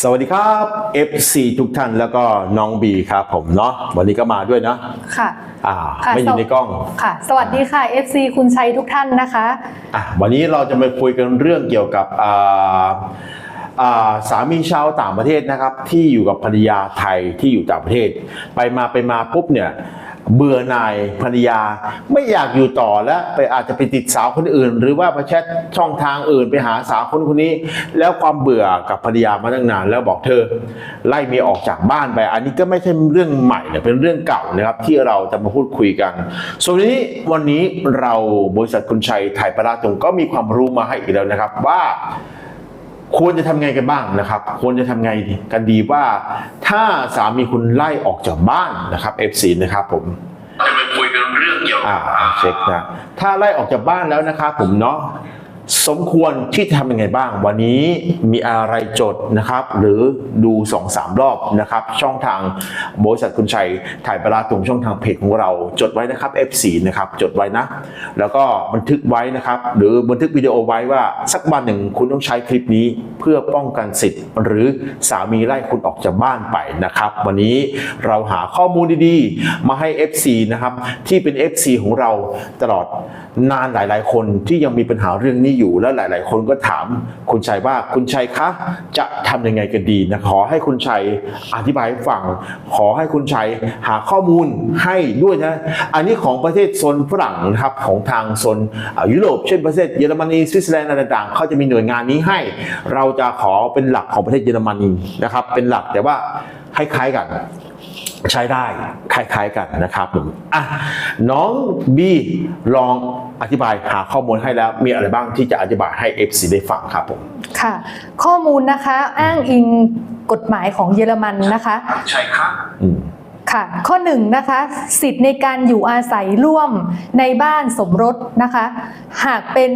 สวัสดีครับ FC ทุกท่านแล้วก็น้องบีครับผมเนาะวันนี้ก็มาด้วยนะค่ะอ่าค่ะไม่อยู่ในกล้องค่ะ สวัสดีค่ะ FC คุณชัยทุกท่านนะคะ อะวันนี้เราจะมาคุยกันเรื่องเกี่ยวกับอ่าอ่าสามีชาวต่างประเทศนะครับ ที่อยู่กับภรรยาไทยที่อยู่ต่างประเทศ ไปมาไปมาปุ๊บเนี่ย เบื่อหน่ายภรรยา ไม่อยากอยู่ต่อแล้วไปอาจจะไปติดสาวคนอื่น หรือว่าไปแชทช่องทางอื่นไปหาสาวคนคนนี้ แล้วความเบื่อกับภรรยามาตั้งนาน แล้วบอกเธอ ไล่เมียออกจากบ้านไป อันนี้ก็ไม่ใช่เรื่องใหม่เนี่ยเป็นเรื่องเก่านะครับที่เราจะมาพูดคุยกัน ส่วนนี้วันนี้เราบริษัทคุณชัยไทยประราตรงก็มีความรู้มาให้อีกแล้วนะครับว่า ควรจะทำไงกันบ้างนะครับ ควรจะทำไงกันดีว่า ถ้าสามีคุณไล่ออกจากบ้านนะครับ F4 นะครับผมจะมาคุยกันเรื่องเกี่ยวกับอ่าเช็คนะถ้าไล่ออกจากบ้านแล้วนะครับผมเนาะ สมควรที่จะทำยังไงบ้าง วันนี้มีอะไรจดนะครับ หรือดู2อสามรอบนะครับ ช่องทางบริษัทคุณชัยถ่ายปลาตรงช่องทางเพจของเราจดไว้นะครับ F4 นะครับจดไว้นะ แล้วก็บันทึกไว้นะครับ หรือบันทึกวิดีโอไว้ว่าสักวันหนึ่งคุณต้องใช้คลิปนี้เพื่อป้องกันสิทธิ์ หรือสามีไล่คุณออกจากบ้านไปนะครับ วันนี้เราหาข้อมูลดีๆ มาให้ FC นะครับที่เป็น FC ของเราตลอดนานหลาย ๆ คนที่ยังมีปัญหาเรื่องนี้อยู่และหลาย ๆ คนก็ถามคุณชัยว่าคุณชัยคะจะทำยังไงกันดีนะขอให้คุณชัยอธิบายให้ฟัง ขอให้คุณชัยหาข้อมูลให้ด้วยนะ อันนี้ของประเทศโซนฝรั่งนะครับของทางโซนยุโรปเช่นประเทศเยอรมนีสวิตเซอร์แลนด์อะไรต่างๆเขาจะมีหน่วยงานนี้ให้ เราจะขอเป็นหลักของประเทศเยอรมนีนะครับเป็นหลักแต่ว่าคล้ายๆกัน ใช้ได้คล้ายๆกันนะครับผมอะน้องบีลองอธิบายหาข้อมูลให้แล้ว มีอะไรบ้างที่จะอธิบายให้ FC ได้ฟังครับผมค่ะ ข้อมูลนะคะอ้างอิงกฎหมายของเยอรมันนะคะ ใช่ครับอืม ค่ะข้อหนึ่งนะคะสิทธิ์ในการอยู่อาศัยร่วมในบ้านสมรสนะคะ หากเป็น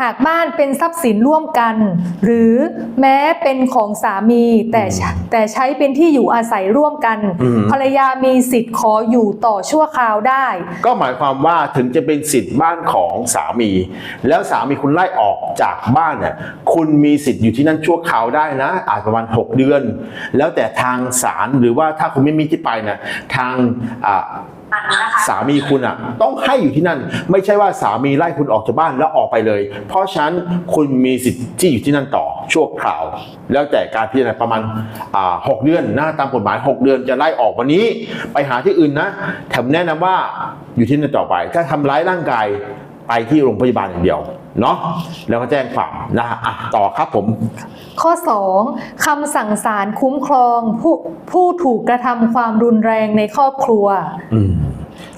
หากบ้านเป็นทรัพย์สินร่วมกัน หรือแม้เป็นของสามีแต่ใช้แต่ใช้เป็นที่อยู่อาศัยร่วมกันอืมภรรยามีสิทธิ์ขออยู่ต่อชั่วคราวได้ ก็หมายความว่าถึงจะเป็นสิทธิ์บ้านของสามี แล้วสามีคุณไล่ออกจากบ้านเนี่ยคุณมีสิทธิ์อยู่ที่นั่นชั่วคราวได้นะ อาจประมาณ 6 เดือน แล้วแต่ทางศาลหรือว่าถ้าคุณไม่มีที่ไปเนี่ยทางอ่าสามีคุณอะต้องให้อยู่ที่นั่น ไม่ใช่ว่าสามีไล่คุณออกจากบ้านแล้วออกไปเลย เพราะฉะนั้นคุณมีสิทธิ์ที่อยู่ที่นั่นต่อชั่วคราว แล้วแต่การพิจารณาประมาณอ่าหกเดือนนะตามกฎหมาย 6 เดือนจะไล่ออกวันนี้ ไปหาที่อื่นนะแถมแนะนำว่าอยู่ที่นั่นต่อไป ถ้าทำร้ายร่างกายไปที่โรงพยาบาลอย่างเดียว เนาะแล้วก็แจ้งความนะฮะอะต่อครับผม ข้อ 2. คำสั่งศาลคุ้มครองผู้ผู้ถูกกระทำความรุนแรงในครอบครัวอืม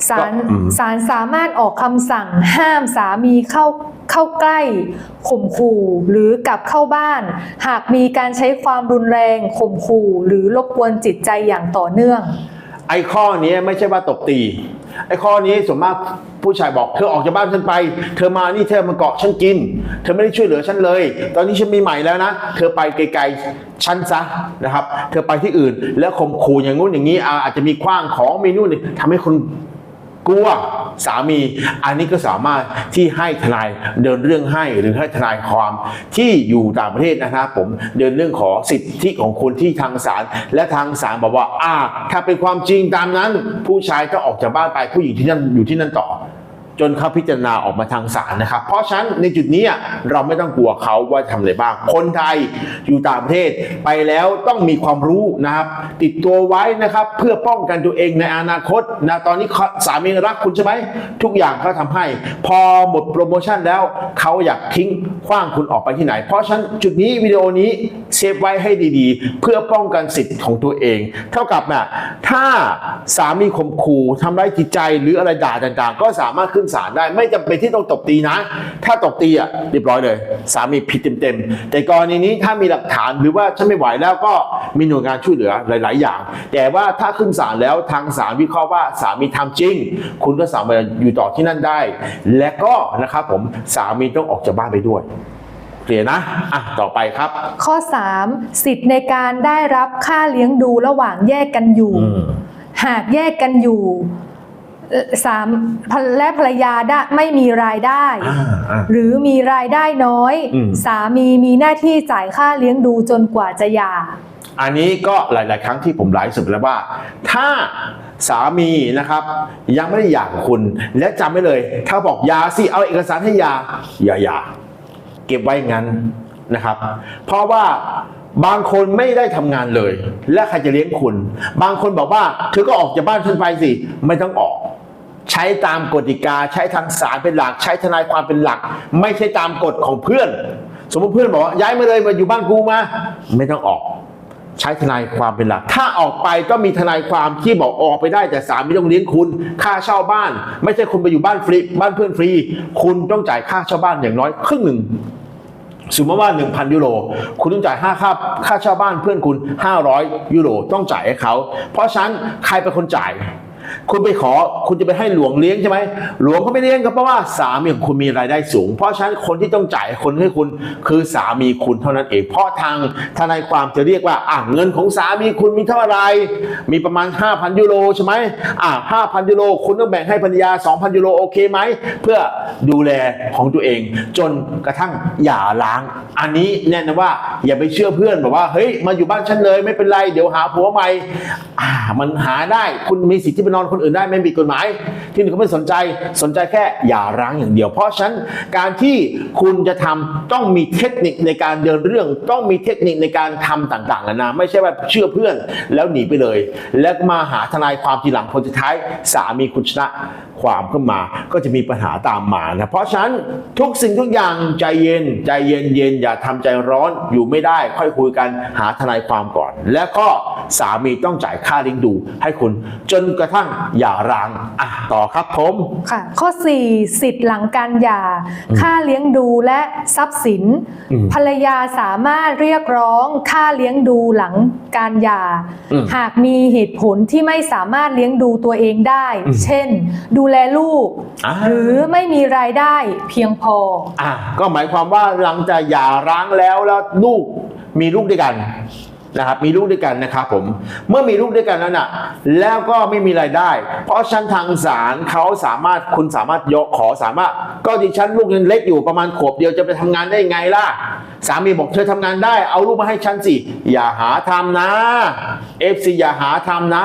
ศาลก็อืมศาลสามารถออกคำสั่งห้ามสามีเข้าเข้าใกล้ข่มขู่หรือกลับเข้าบ้าน หากมีการใช้ความรุนแรงข่มขู่หรือรบกวนจิตใจอย่างต่อเนื่อง ไอ้ข้อนี้ไม่ใช่ว่าตบตี ไอ้ข้อนี้ส่วนมาก ผู้ชายบอกเธอออกจากบ้านฉันไป เธอมานี่เธอมาเกาะฉันกิน เธอไม่ได้ช่วยเหลือฉันเลย ตอนนี้ฉันมีใหม่แล้วนะ เธอไปไกลๆฉันซะนะครับ เธอไปที่อื่น แล้วข่มขู่อย่างงู้นอย่างนี้อาจจะมีคว้างของมีนู่นนี่ทำให้คนกลัวสามีอันนี้ก็สามารถที่ให้ทนายเดินเรื่องให้หรือให้ทนายความที่อยู่ต่างประเทศนะครับผมเดินเรื่องขอสิทธิของคุณที่ทางศาลและทางศาลบอกว่าอ่า ถ้าเป็นความจริงตามนั้น ผู้ชายก็ออกจากบ้านไปผู้หญิงที่นั่นอยู่ที่นั่นต่อ จนเขาพิจารณาออกมาทางศาลนะครับ เพราะฉะนั้นในจุดนี้เราไม่ต้องกลัวเขาว่าทำอะไรบ้าง คนไทยอยู่ต่างประเทศไปแล้วต้องมีความรู้นะครับ ติดตัวไว้นะครับเพื่อป้องกันตัวเองในอนาคตนะตอนนี้สามีรักคุณใช่ไหมทุกอย่างเขาทำให้ พอหมดโปรโมชั่นแล้วเขาอยากทิ้งขว้างคุณออกไปที่ไหน เพราะฉะนั้นจุดนี้วิดีโอนี้เซฟไว้ให้ดีๆ เพื่อป้องกันสิทธิ์ของตัวเอง เท่ากับน่ะถ้าสามีข่มขู่ทำร้ายจิตใจหรืออะไรด่าต่างๆ ก็สามารถขึ้นศาลได้ ไม่จำเป็นที่ต้องตบตีนะ ถ้าตบตีอะเรียบร้อยเลย สามีผิดเต็มๆ แต่กรณีนี้ถ้ามีหลักฐานหรือว่าฉันไม่ไหวแล้วก็มีหน่วยงานช่วยเหลือหลาย ๆ อย่าง แต่ว่าถ้าขึ้นศาลแล้วทางศาลวิเคราะห์ว่าสามีทำจริง คุณก็สามารถอยู่ต่อที่นั่นได้ และก็นะครับผมสามีต้องออกจากบ้านไปด้วย เคลียร์นะอะต่อไปครับ ข้อ 3. สิทธิ์ในการได้รับค่าเลี้ยงดูระหว่างแยกกันอยู่ อืม หากแยกกันอยู่เอ่อสามและภรรยาได้ไม่มีรายได้ อ่าอ่าหรือมีรายได้น้อย อืม สามีมีหน้าที่จ่ายค่าเลี้ยงดูจนกว่าจะหย่า อันนี้ก็หลาย ๆ ครั้งที่ผมไลฟ์สดไปแล้วว่า ถ้าสามีนะครับ ยังไม่ได้หย่ากับคุณ และจำไว้เลย ถ้าบอกหยาสิเอาเอกสารให้หยาอย่าหย่า เก็บไว้งั้นนะครับ เพราะว่าบางคนไม่ได้ทำงานเลย และใครจะเลี้ยงคุณ บางคนบอกว่าเธอก็ออกจากบ้านฉันไปสิ ไม่ต้องออก ใช้ตามกฎิกาใช้ทางศาลเป็นหลัก ใช้ทนายความเป็นหลัก ไม่ใช่ตามกฎของเพื่อน สมมติเพื่อนบอกว่าย้ายมาเลยมาอยู่บ้านกูมา ไม่ต้องออก ใช้ทนายความเป็นหลัก ถ้าออกไปก็มีทนายความที่บอกออกไปได้แต่สามีต้องเลี้ยงคุณ ค่าเช่าบ้าน ไม่ใช่คุณไปอยู่บ้านฟรีบ้านเพื่อนฟรี คุณต้องจ่ายค่าเช่าบ้านอย่างน้อยครึ่งหนึ่งสมมติว่า 1,000 ยูโร คุณต้องจ่ายค่าค่า ค่าเช่าบ้านเพื่อนคุณ 500 ยูโร ต้องจ่ายให้เขา เพราะฉะนั้นใครเป็นคนจ่าย คุณไปขอคุณจะไปให้หลวงเลี้ยงใช่ไหมหลวงเขาไม่เลี้ยงก็เพราะว่าสามีของคุณมีรายได้สูง เพราะฉะนั้นคนที่ต้องจ่ายคนให้คุณคือสามีคุณเท่านั้นเองเพราะทางทนายความจะเรียกว่าอะเงินของสามีคุณมีเท่าไหรมีประมาณ 5,000 ยูโรใช่ไหมอะ5,000 ยูโรคุณต้องแบ่งให้ภรรยา 2,000 ยูโรโอเคไหมเพื่อดูแลของตัวเอง จนกระทั่งหย่าร้าง อันนี้แน่นะว่าอย่าไปเชื่อเพื่อนบอกว่าเฮ้ยมาอยู่บ้านฉันเลยไม่เป็นไรเดี๋ยวหาผัวใหม่อ่ามันหาได้คุณมีสิทธิ์ที่ไปนนอนคนอื่นได้ไม่มีกฎหมาย ที่หนึ่งเขาไม่สนใจสนใจแค่อย่าร้างอย่างเดียว เพราะฉะนั้นการที่คุณจะทำต้องมีเทคนิคในการเดินเรื่อง ต้องมีเทคนิคในการทำต่างๆนานาไม่ใช่ว่าเชื่อเพื่อนแล้วหนีไปเลย แล้วมาหาทนายความทีหลังคนสุดท้ายสามีคุณชนะความขึ้นมา ก็จะมีปัญหาตามมานะเพราะฉะนั้นทุกสิ่งทุกอย่างใจเย็นใจเย็นเย็นอย่าทำใจร้อนอยู่ไม่ได้ ค่อยคุยกันหาทนายความก่อน แล้วก็สามีต้องจ่ายค่าเลี้ยงดู ให้คุณจนกระทั่งอย่าร้างอะต่อครับผมค่ะ ข้อ 4 สิทธิ์หลังการหย่า ค่าเลี้ยงดูและทรัพย์สินอืมภรรยาสามารถเรียกร้องค่าเลี้ยงดูหลังการหย่าอืมหากมีเหตุผลที่ไม่สามารถเลี้ยงดูตัวเองได้อืมเช่น ดูแลลูก อ่า หรือไม่มีรายได้เพียงพอ อะก็หมายความว่าหลังจากหย่าร้างแล้วแล้วลูกมีลูกด้วยกัน นะครับมีลูกด้วยกันนะครับผมเมื่อมีลูกด้วยกันแล้วน่ะแล้วก็ไม่มีรายได้ เพราะชั้นทางศาลเขาสามารถคุณสามารถยกขอสามารถ ก็ดิฉันลูกยังเล็กอยู่ประมาณขวบเดียวจะไปทำงานได้ไงล่ะ สามีบอกเธอทำงานได้ เอาลูกมาให้ฉันสิอย่าหาทำนะเอฟซีอย่าหาทำนะ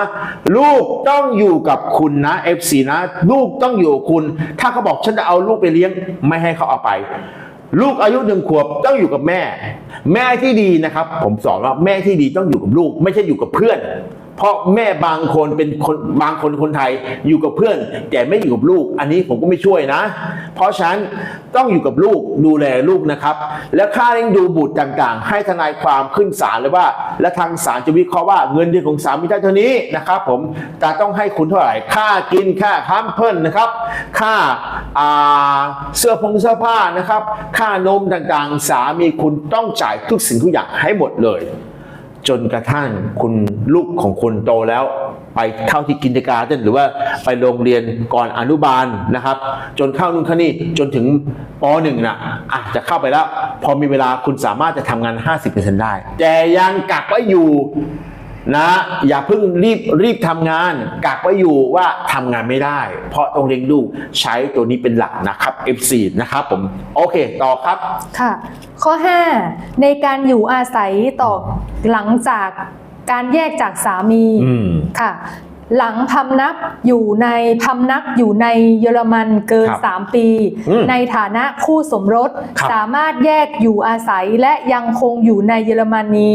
ลูกต้องอยู่กับคุณนะเอฟซีนะ ลูกต้องอยู่คุณ ถ้าเขาบอกฉันจะเอาลูกไปเลี้ยงไม่ให้เขาเอาไป ลูกอายุหนึ่งขวบต้องอยู่กับแม่ แม่ที่ดีนะครับ ผมสอนว่าแม่ที่ดีต้องอยู่กับลูก ไม่ใช่อยู่กับเพื่อน เพราะแม่บางคนเป็นคนบางคนคนไทยอยู่กับเพื่อน แต่ไม่อยู่กับลูก อันนี้ผมก็ไม่ช่วยนะ เพราะฉะนั้นต้องอยู่กับลูกดูแลลูกนะครับ และค่าเลี้ยงดูบุตรต่างๆ ให้ทนายความขึ้นศาลเลยว่า และทางศาลจะวิเคราะห์ว่าเงินเดือนของสามีได้เท่านี้นะครับผมจะต้องให้คุณเท่าไหร่ค่ากินค่าค้ำเพิ่นนะครับค่าอ่าเสื้อผงเสื้อผ้านะครับ ค่านมต่างๆ สามีคุณต้องจ่ายทุกสิ่งทุกอย่างให้หมดเลย จนกระทั่งคุณลูกของคุณโตแล้ว ไปเข้าที่กินจการหรือว่าไปโรงเรียนก่อนอนุบาลนะครับ จนเข้านู่นเข้านี่จนถึงปหนึ่งนะอะจะเข้าไปแล้ว พอมีเวลาคุณสามารถจะทำงาน 50%ได้ แต่ยังกักไว้อยู่ นะอย่าเพิ่งรีบรีบทำงานกักไว้อยู่ว่าทำงานไม่ได้ เพราะต้องเลี้ยงลูกใช้ตัวนี้เป็นหลักนะครับ F4 นะครับผมโอเคต่อครับค่ะ ข้อ 5 ในการอยู่อาศัยต่อหลังจากการแยกจากสามีอืมค่ะ หลังพำนักอยู่ในพำนักอยู่ในเยอรมันเกินครับ3ปีอืมในฐานะคู่สมรสครับสามารถแยกอยู่อาศัยและยังคงอยู่ในเยอรมนี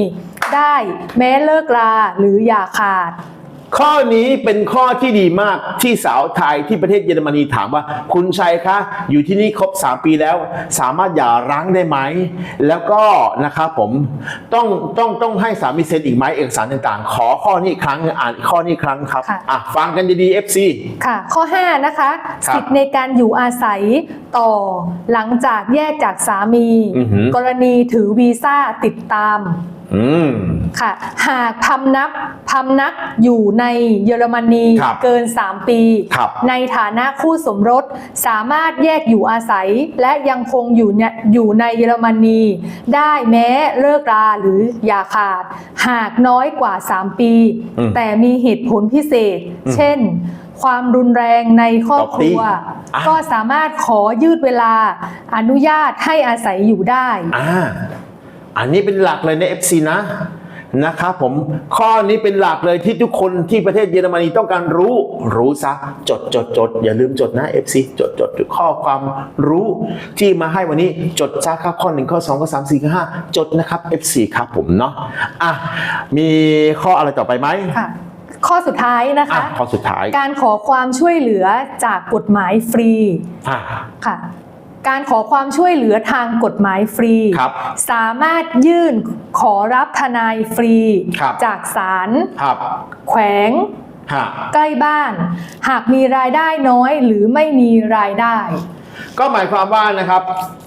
ได้ แม้เลิกลาหรืออย่าขาด ข้อนี้เป็นข้อที่ดีมากที่สาวไทยที่ประเทศเยอรมนีถามว่า คุณชัยคะอยู่ที่นี่ครบ 3 ปีแล้ว สามารถหย่าร้างได้ไหม แล้วก็นะครับผมต้องต้องต้องให้สามีเซ็นอีกไหมเอกสารต่างๆ ขอข้อนี้อีกครั้งอ่านข้อนี้อีกครั้งครับค่ะ อะฟังกันดีๆ FC ค่ะ ข้อ 5 นะคะ ครับสิทธิ์ในการอยู่อาศัยต่อหลังจากแยกจากสามี อือหือ กรณีถือวีซ่าติดตามอืม ค่ะ หากพำนักพำนักอยู่ในเยอรมนีครับเกิน 3 ปีครับในฐานะคู่สมรสสามารถแยกอยู่อาศัย และยังคงอยู่เนี่ยอยู่ในเยอรมนี ได้แม้เลิกราหรืออย่าขาด หากน้อยกว่า 3 ปีอืมแต่มีเหตุผลพิเศษอืมเช่นความรุนแรงในครอบครัวตบตีอะก็สามารถขอยืดเวลาอนุญาตให้อาศัยอยู่ได้ อ่าอันนี้เป็นหลักเลยใน FC นะนะครับผมข้อนี้เป็นหลักเลยที่ทุกคนที่ประเทศเยอรมนีต้องการรู้รู้ซะจดจดจดอย่าลืมจดนะ FC จดจดข้อความรู้ที่มาให้วันนี้จดซะครับข้อหนึ่งข้อสองข้อสามสี่ข้อห้าจดนะครับ FC ครับผมเนาะอะมีข้ออะไรต่อไปไหมค่ะข้อสุดท้ายนะอะคะข้อสุดท้าย การขอความช่วยเหลือจากกฎหมายฟรีอะค่ะ การขอความช่วยเหลือทางกฎหมายฟรี ครับสามารถยื่นขอรับทนายฟรี ครับ จากศาลครับแขวง ฮะ ใกล้บ้าน หากมีรายได้น้อยหรือไม่มีรายได้ ก็หมายความว่านะครับ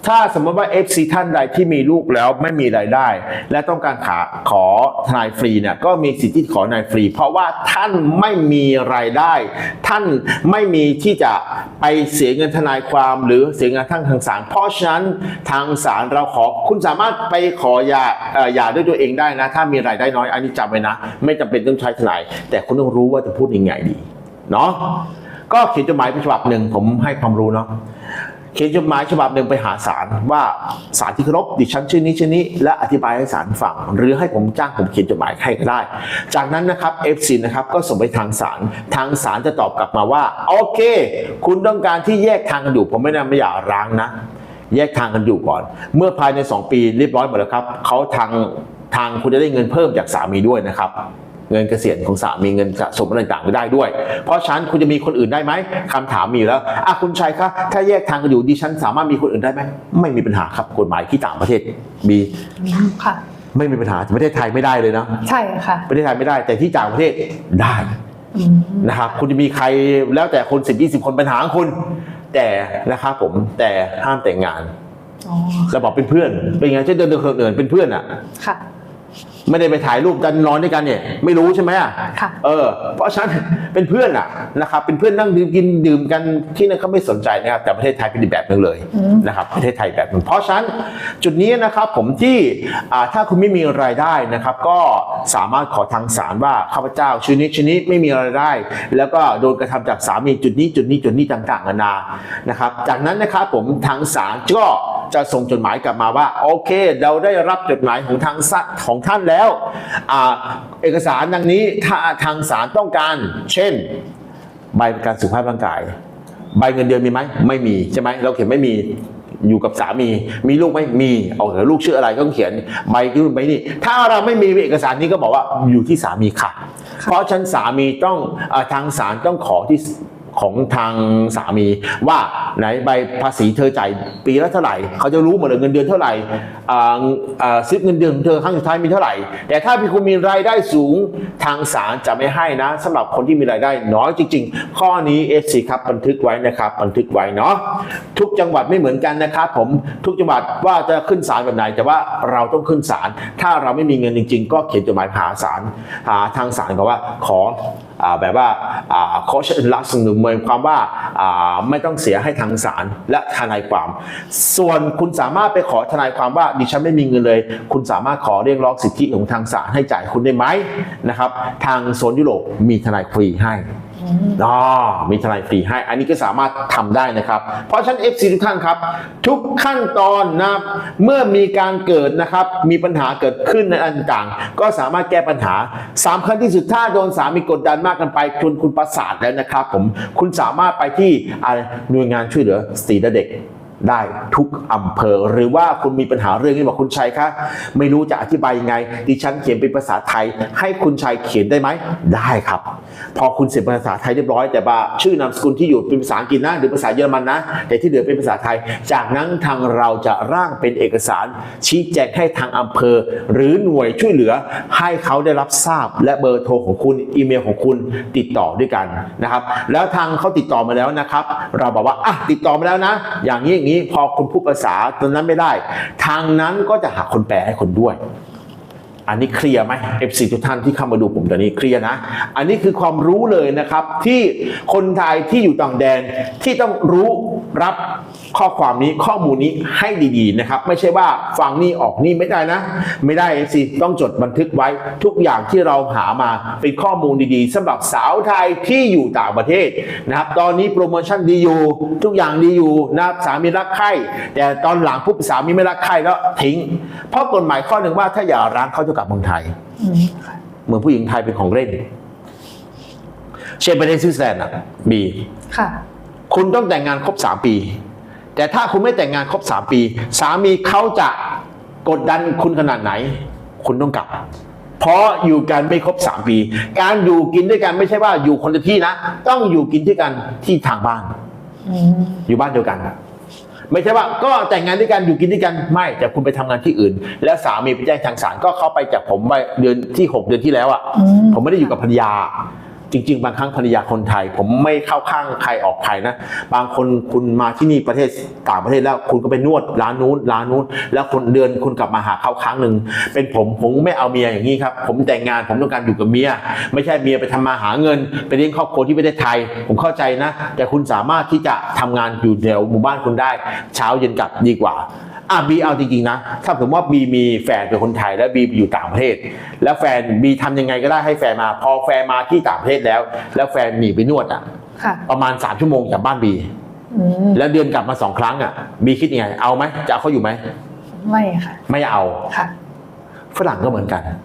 ถ้าสมมติว่า FC ท่านใดที่มีลูกแล้วไม่มีรายได้ และต้องการขาขอทนายฟรีเนี่ยก็มีสิทธิ์ที่ขอนายฟรี เพราะว่าท่านไม่มีรายได้ ท่านไม่มีที่จะไปเสียเงินทนายความหรือเสียเงินทางทางศาลเพราะฉะนั้นทางศาลเราขอคุณสามารถไปขอย่าเอ่อย่าด้วยตัวเองได้นะ ถ้ามีรายได้น้อยอันนี้จำไว้นะ ไม่จำเป็นต้องใช้ทนาย แต่คุณต้องรู้ว่าจะพูดยังไงดีเนาะ ก็เขียนจดหมายเป็นฉบับหนึ่งผมให้ความรู้เนาะเขียนจดหมายฉบับหนึ่งไปหาศาลว่าศาลที่เคารพดิฉันชื่อนี้ชื่อนี้ และอธิบายให้ศาลฟังหรือให้ผมจ้างผมเขียนจดหมายให้ก็ได้ จากนั้นนะครับ FC นะครับก็ส่งไปทางศาลทางศาลจะตอบกลับมาว่า โอเค คุณต้องการที่แยกทางกันอยู่ ผมไม่ได้ไม่อยากร้างนะ แยกทางกันอยู่ก่อน เมื่อภายใน 2 ปีเรียบร้อยหมดแล้วครับเขาทางทางคุณจะได้เงินเพิ่มจากสามีด้วยนะครับ เงินเกษียณของสามีเงินสะสมอะไรต่างๆก็ได้ด้วย เพราะฉะนั้นคุณจะมีคนอื่นได้ไหมคำถามมีอยู่แล้วอะคุณชัยครับถ้าแยกทางกันอยู่ดิฉันสามารถมีคนอื่นได้ไหมไม่มีปัญหาครับกฎหมายที่ต่างประเทศมีค่ะไม่มีปัญหาแต่ประเทศไทยไม่ได้เลยนะใช่ค่ะ ประเทศไทยไม่ได้แต่ที่ต่างประเทศได้อืมนะครับคุณจะมีใครแล้วแต่คนสิบยี่สิบคนปัญหาของคุณ แต่นะครับผมแต่ห้ามแต่งงานอ๋อเราบอกเป็นเพื่อนเป็นไงเช่นเดินเดินเดินเป็นเพื่อนอะค่ะ ไม่ได้ไปถ่ายรูปกันนอนด้วยกันเนี่ยไม่รู้ใช่ไหมอะค่ะเออเพราะฉะนันเป็นเพื่อนอะนะครับเป็นเพื่อนนั่งดื่มกินดื่มกันที่นั่นเขาไม่สนใจนะครับแต่ประเทศไทยเป็นอีกแบบหนึงเลยอืมนะครับประเทศไทยแบบหนึงเพราะฉะนั้นจุดนี้นะครับผมที่อ่าถ้าคุณไม่มีรายได้นะครับ ก็สามารถขอทางศาลว่าข้าพเจ้าชื่อนี้ชื่อนี้ไม่มีรายได้ แล้วก็โดนกระทำจากสามีจุดนี้จุดนี้จุดนี้ต่างๆนานานะครับ จากนั้นนะครับผมทางศาลก็จะส่งจดหมายกลับมาว่าโอเค เราได้รับจดหมายของทางศาลของท่านแล้วอ่าเอกสารดังนี้ถ้าทางศาลต้องการ เช่น ใบประกันสุขภาพร่างกาย ใบเงินเดือนมีไหมไม่มีใช่ไหมเราเขียนไม่มีอยู่กับสามี มีลูกไหมมีเอาเถอะลูกชื่ออะไรก็ต้องเขียนใบคือใบนี้ถ้าเราไม่มีเอกสารนี้ก็บอกว่าอยู่ที่สามีค่ะ เพราะฉะนันสามีต้องเออทางศาลต้องขอที่ ของทางสามี ว่าไหนใบภาษีเธอจ่ายปีละเท่าไหร่ เขาจะรู้หมดเลยเงินเดือนเท่าไหร่อ่าอ่าซิปเงินเดือนของเธอครั้งสุดท้ายมีเท่าไหร่ แต่ถ้าพี่คุณมีรายได้สูงทางศาลจะไม่ให้นะสำหรับคนที่มีรายได้น้อยจริง ๆ ข้อนี้ FC ครับบันทึกไว้นะครับ บันทึกไว้เนาะทุกจังหวัดไม่เหมือนกันนะครับผมทุกจังหวัดว่าจะขึ้นศาลแบบไหนแต่ว่าเราต้องขึ้นศาลถ้าเราไม่มีเงินจริง ๆ ก็เขียนจดหมายหาศาลหาทางศาลก็ว่าขออแบบว่าขอเชิญรับสนุนมายความว่าไม่ต้องเสียให้ทางศาลและทนายความ ส่วนคุณสามารถไปขอทนายความว่าดิฉันไม่มีเงินเลย คุณสามารถขอเรียกร้องสิทธิของทางศาลให้จ่ายคุณได้ไหมนะครับ ทางโซนยุโรปมีทนายฟรีให้ อ๋อมีทนายฟรีให้ อันนี้ก็สามารถทำได้นะครับ เพราะฉะนั้น FC ทุกท่านครับ ทุกขั้นตอนนะเมื่อมีการเกิดนะครับ มีปัญหาเกิดขึ้นในอันต่าง ก็สามารถแก้ปัญหาสามขั้นที่สุดถ้าโดนสามีกดดันมากกันไปจนคุณประสาทแล้วนะครับผมคุณสามารถไปที่หน่วยงานช่วยเหลือสตรีและเด็ก ได้ทุกอำเภอ หรือว่าคุณมีปัญหาเรื่องนี้บอกคุณชัยคะไม่รู้จะอธิบายยังไง ดิฉันเขียนเป็นภาษาไทย ให้คุณชัยเขียนได้ไหมได้ครับ พอคุณเสร็จภาษาไทยเรียบร้อยแต่ว่าชื่อนามสกุลที่อยู่เป็นภาษาอังกฤษนะหรือภาษาเยอรมันนะ แต่ที่เหลือเป็นภาษาไทย จากนั้นทางเราจะร่างเป็นเอกสาร ชี้แจงให้ทางอำเภอ หรือหน่วยช่วยเหลือ ให้เขาได้รับทราบและเบอร์โทรของคุณอีเมลของคุณติดต่อด้วยกันนะครับ แล้วทางเขาติดต่อมาแล้วนะครับ เราบอกว่าอะติดต่อมาแล้วนะ อย่างนี้อย่างนี้พอคุณพูดภาษาตรงนั้นไม่ได้ ทางนั้นก็จะหาคนแปลให้คนด้วย อันนี้เคลียร์ไหม FC ทุกท่านที่เข้ามาดูผมตอนนี้เคลียร์นะ อันนี้คือความรู้เลยนะครับที่คนไทยที่อยู่ต่างแดนที่ต้องรู้รับ ข้อความนี้ข้อมูลนี้ให้ดีๆนะครับ ไม่ใช่ว่าฟังนี่ออกนี่ไม่ได้นะ ไม่ได้สิต้องจดบันทึกไว้ทุกอย่างที่เราหามาเป็นข้อมูลดีๆสำหรับสาวไทยที่อยู่ต่างประเทศนะครับตอนนี้โปรโมชั่นดีอยู่ทุกอย่างดีอยู่นะครับสามีรักใคร่แต่ตอนหลังปุ๊บสามีไม่รักใคร่แล้วทิ้ง เพราะกฎหมายข้อหนึ่งว่าถ้าอย่าร้างเขาจะกลับเมืองไทยอืมค่ะเมืองผู้หญิงไทยเป็นของเล่น เช่นประเทศสวิตเซอร์แลนด์อะบีค่ะคุณต้องแต่งงานครบ3ปี แต่ถ้าคุณไม่แต่งงานครบ 3 ปี สามีเขาจะกดดันคุณขนาดไหน คุณต้องกลับ เพราะอยู่กันไม่ครบ 3 ปี การอยู่กินด้วยกันไม่ใช่ว่าอยู่คนละที่นะ ต้องอยู่กินด้วยกันที่ทางบ้านอืมอยู่บ้านเดียวกันไม่ใช่ว่าก็แต่งงานด้วยกันอยู่กินด้วยกันไม่แต่คุณไปทำงานที่อื่น แล้วสามีไปแจ้งทางศาลก็เข้าไปจากผมไปเดือนที่ 6 เดือนที่แล้วอะอืมผมไม่ได้อยู่กับภรรยา จริง ๆ บางครั้งภรรยาคนไทย ผมไม่เข้าข้างใครออกใครนะ บางคนคุณมาที่นี่ประเทศต่างประเทศแล้ว คุณก็ไปนวดร้านนู้นร้านนู้น แล้วคนเดือนคุณกลับมาหาเขาครั้งหนึ่งเป็นผมผมไม่เอาเมียอย่างนี้ครับ ผมแต่งงานผมต้องการอยู่กับเมีย ไม่ใช่เมียไปทำมาหาเงินไปเลี้ยงครอบครัวที่ประเทศไทย ผมเข้าใจนะ แต่คุณสามารถที่จะทำงานอยู่แถวหมู่บ้านคุณได้ เช้าเย็นกลับดีกว่า อะบีเอาจริงๆนะ ถ้าสมมติว่าบีมีแฟนเป็นคนไทยและบีไปอยู่ต่างประเทศ แล้วแฟนบีทำยังไงก็ได้ให้แฟนมา พอแฟนมาที่ต่างประเทศแล้ว แล้วแฟนหนีไปนวดอะค่ะประมาณ3ชั่วโมงจากบ้านบีอืมแล้วเดือนกลับมาสองครั้งอะ บีคิดยังไง เอาไหมจะเอาเขาอยู่ไหม ไม่ค่ะ ไม่เอาค่ะ ฝรั่งก็เหมือนกันอืม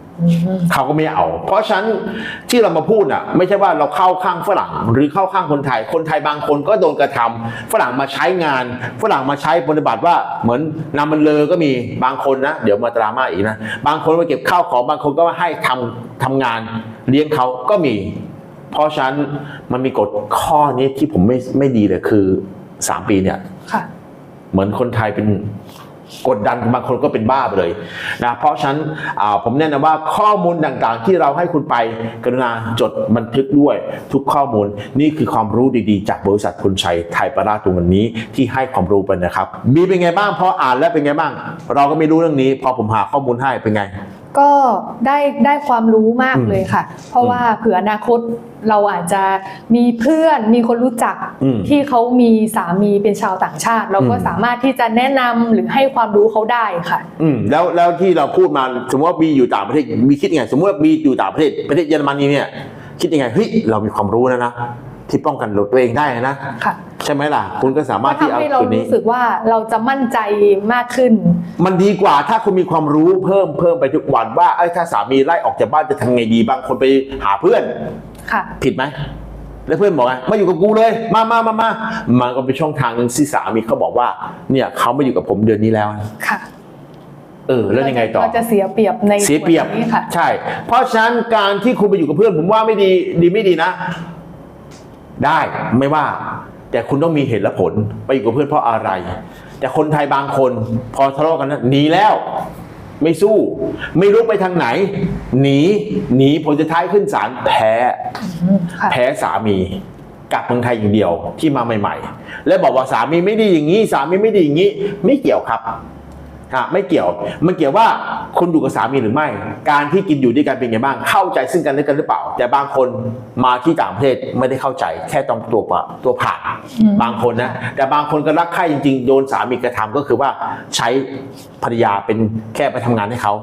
เขาก็ไม่เอา เพราะฉะนั้นที่เรามาพูดอะ ไม่ใช่ว่าเราเข้าข้างฝรั่ง หรือเข้าข้างคนไทย คนไทยบางคนก็โดนกระทำฝรั่งมาใช้งาน ฝรั่งมาใช้ปฏิบัติว่าเหมือนนำมันเลอก็มีบางคนนะเดี๋ยวมาดราม่าอีกนะบางคนมาเก็บข้าวของบางคนก็ให้ทำทำงานเลี้ยงเขาก็มี เพราะฉะนั้นมันมีกฎข้อนี้ที่ผมไม่ไม่ดีเลยคือสามปีเนี่ยค่ะเหมือนคนไทยเป็น กดดันบางคนก็เป็นบ้าไปเลยนะเพราะฉะนั้นผมแนะนำว่าข้อมูลต่างๆ ที่เราให้คุณไปกรุณาจดบันทึกด้วยทุกข้อมูลนี่คือความรู้ดีๆ จากบริษัทคุณชัยไทยประราตุวันนี้ที่ให้ความรู้ไปนะครับ มีเป็นไงบ้างพออ่านแล้วเป็นไงบ้าง เราก็ไม่รู้เรื่องนี้ พอผมหาข้อมูลให้เป็นไง ก็ได้ได้ความรู้มากอืมเลยค่ะ เพราะว่าเผื่ออนาคตเราอาจจะมีเพื่อนมีคนรู้จักอืมที่เขามีสามีเป็นชาวต่างชาติ เราก็อืมสามารถที่จะแนะนำหรือให้ความรู้เขาได้ค่ะ อืมแล้วแล้วที่เราพูดมาสมมติว่าบีอยู่ต่างประเทศบีคิดยังไง สมมติว่าบีอยู่ต่างประเทศประเทศเยอรมนีเนี่ยคิดยังไงเฮ้ยเรามีความรู้แล้วนะที่ป้องกันตัวเองได้นะค่ะ ใช่ไหมล่ะ คุณก็สามารถก็ที่ทำเอาให้เราตัวนี้ รู้สึกว่าเราจะมั่นใจมากขึ้น มันดีกว่าถ้าคุณมีความรู้เพิ่มเพิ่มไปทุกวันว่าเอ้ยถ้าสามีไล่ออกจากบ้านจะทำไงดีบางคนไปหาเพื่อน ค่ะ ผิดไหม แล้วเพื่อนบอกไงมาอยู่กับกูเลย มามามามามันก็เป็นช่องทางหนึ่งที่สามีเขาบอกว่า เนี่ยเขามาอยู่กับผมเดือนนี้แล้วนะค่ะเออ แล้วยังไงต่อก็จะเสียเปรียบในเสียเปรียบ ส่วนนี้ค่ะ ใช่ เพราะฉะนั้นการที่คุณไปอยู่กับเพื่อนผมว่าไม่ดีดีไม่ดีนะ ได้ไม่ว่า แต่คุณต้องมีเหตุและผลไปอยู่กับเพื่อนเพราะอะไร แต่คนไทยบางคนพอทะเลาะกันนะหนีแล้ว ไม่สู้ ไม่รู้ไปทางไหน หนีหนีผลจะท้ายขึ้นศาลแพ้อืมค่ะแพ้สามีกลับเมืองไทยอย่างเดียวที่มาใหม่ ๆ แล้วบอกว่าสามีไม่ดีอย่างนี้ สามีไม่ดีอย่างนี้ ไม่เกี่ยวครับ ฮะไม่เกี่ยว มันเกี่ยวว่าคุณอยู่กับสามีหรือไม่ การที่กินอยู่ด้วยกันเป็นไงบ้าง เข้าใจซึ่งกันและกันหรือเปล่า แต่บางคนมาที่ต่างประเทศไม่ได้เข้าใจ แค่ต้องตัวปะตัวผ่านอืมบางคนนะ แต่บางคนก็รักใคร่จริง ๆ โดนสามีกระทำก็คือว่าใช้ภรรยาเป็นแค่ไปทำงานให้เขา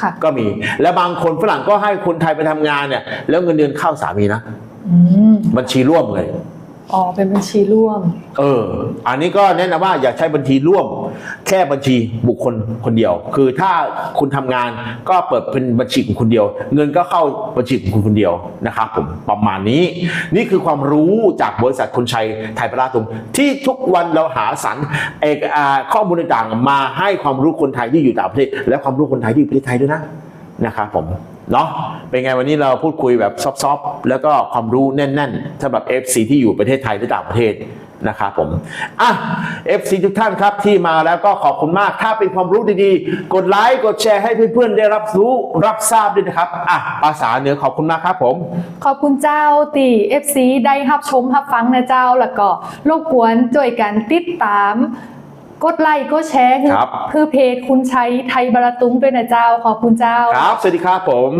ค่ะก็มี และบางคนฝรั่งก็ให้คนไทยไปทำงานเนี่ย แล้วเงินเดือนเข้าสามีนะอืมบัญชีร่วมเลย อ๋อเป็นบัญชีร่วม เออ อันนี้ก็แนะนำว่าอย่าใช้บัญชีร่วม แค่บัญชีบุคคลคนเดียว คือถ้าคุณทำงานก็เปิดเป็นบัญชีของคุณเดียว เงินก็เข้าบัญชีของคุณคนเดียวนะครับผมประมาณนี้ นี่คือความรู้จากบริษัทคุณชัยไทยประราตุมที่ทุกวันเราหาสรรเอกอาข้อมูลต่างๆมาให้ความรู้คนไทยที่อยู่ต่างประเทศ และความรู้คนไทยที่อยู่ประเทศไทยด้วยนะนะครับผม เนาะเป็นไงวันนี้เราพูดคุยแบบซอฟๆแล้วก็ความรู้แน่นๆสำหรับ FC ที่อยู่ประเทศไทยหรือต่างประเทศนะครับผมอะ FC ทุกท่านครับที่มาแล้วก็ขอบคุณมากถ้าเป็นความรู้ดีๆ กดไลค์กดแชร์ให้เพื่อนๆได้รับรู้รับทราบด้วยนะครับอะภาษาเหนือขอบคุณมากครับผม ขอบคุณเจ้าตี FC ได้รับชมรับฟังนะเจ้าแล้วก็รบกวนช่วยกันติดตาม กดไลค์กดแชร์ครับเพื่อเพจคุณชัยไทยบาราตุงด้วยนะเจ้าขอบคุณเจ้า ครับ สวัสดีครับผม